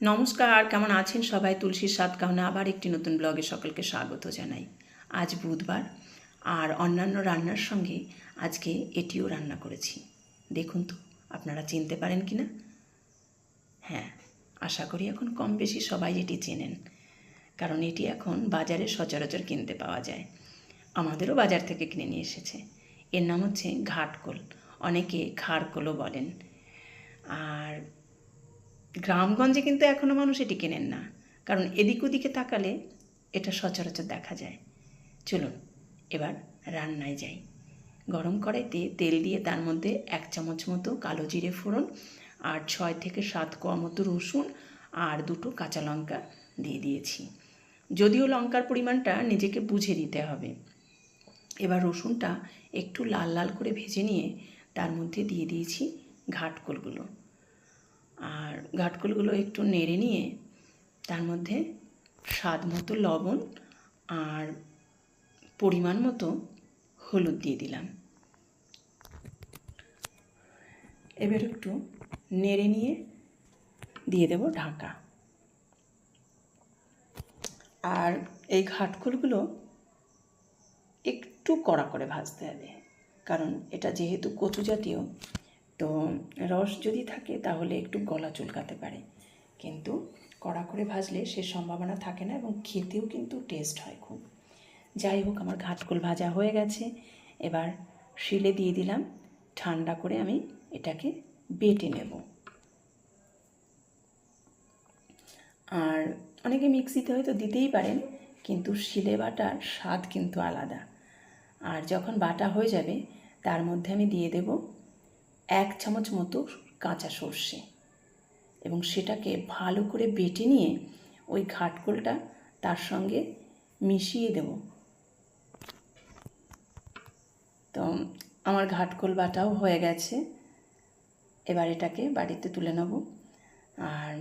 নমস্কার, কেমন আছেন সবাই? তুলসীর সাত কাহনা আবার একটি নতুন ব্লগে সকলকে স্বাগত জানাই। আজ বুধবার, আর অন্যান্য রান্নার সঙ্গে আজকে এটিও রান্না করেছি। দেখুন তো, আপনারা চিনতে পারেন কি না হ্যাঁ আশা করি এখন কম বেশি সবাই এটি চেনেন, কারণ এটি এখন বাজারে সচরাচর কিনতে পাওয়া যায়। আমাদেরও বাজার থেকে কিনে নিয়ে এসেছে। এর নাম হচ্ছে ঘাটকোল। অনেকে খাড়কোলও বলেন। গ্রামগঞ্জে কিন্তু এখনও মানুষ এটি কেনেন না। কারণ এদিক ওদিকে তাকালে এটা সচরাচর দেখা যায়। চলুন, এবার রান্নায় যাই। গরম কড়াইতে তেল দিয়ে তার মধ্যে এক চামচ মতো কালো জিরে ফোড়ন, আর ছয় থেকে সাত কোয়া মতো রসুন, আর দুটো কাঁচা লঙ্কা দিয়ে দিয়েছি। যদিও লঙ্কার পরিমাণটা নিজেকে বুঝে দিতে হবে। এবার রসুনটা একটু লাল লাল করে ভেজে নিয়ে তার মধ্যে দিয়ে দিয়েছি ঘাটকোলগুলো আর ঘাটকোলগুলো একটু নেড়ে নিয়ে তার মধ্যে স্বাদ মতো লবণ আর পরিমাণ মতো হলুদ দিয়ে দিলাম। এবার একটু নেড়ে নিয়ে দিয়ে দেব ঢাকা। আর এই ঘাটকোলগুলো একটু কড়া করে ভাজতে হবে, কারণ এটা যেহেতু কচু জাতীয় তো রস যদি থাকে তাহলে একটু গলা চুলকাতে পারে। কিন্তু কড়া করে ভাজলে সে সম্ভাবনা থাকে না এবং খেতেও কিন্তু টেস্ট হয় খুব। যাই হোক, আমার ঘাটকোল ভাজা হয়ে গেছে। এবার শিলে দিয়ে দিলাম। ঠান্ডা করে আমি এটাকে বেটে নেব। আর অনেকে মিক্সিতে হয়তো দিতেই পারেন, কিন্তু শিলে বাটার স্বাদ কিন্তু আলাদা। আর যখন বাটা হয়ে যাবে, তার মধ্যে আমি দিয়ে দেব এক চামচ মতো কাঁচা সর্ষে এবং সেটাকে ভালো করে বেটে নিয়ে ওই ঘাটকোলটা তার সঙ্গে মিশিয়ে দেব। তো আমার ঘাটকোল বাটাও হয়ে গেছে। এবার এটাকে বাড়িতে তুলে নেব। আর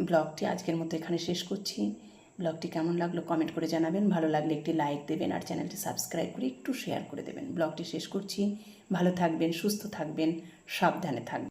ব্লগটি আজকের মতো এখানে শেষ করছি। ব্লগটি কেমন লাগল কমেন্ট করে জানাবেন। ভালো লাগলে একটি লাইক দেবেন আর চ্যানেলটি সাবস্ক্রাইব করে একটু শেয়ার করে দেবেন। ব্লগটি শেষ করছি। ভালো থাকবেন সুস্থ থাকবেন সাবধানে থাকবেন।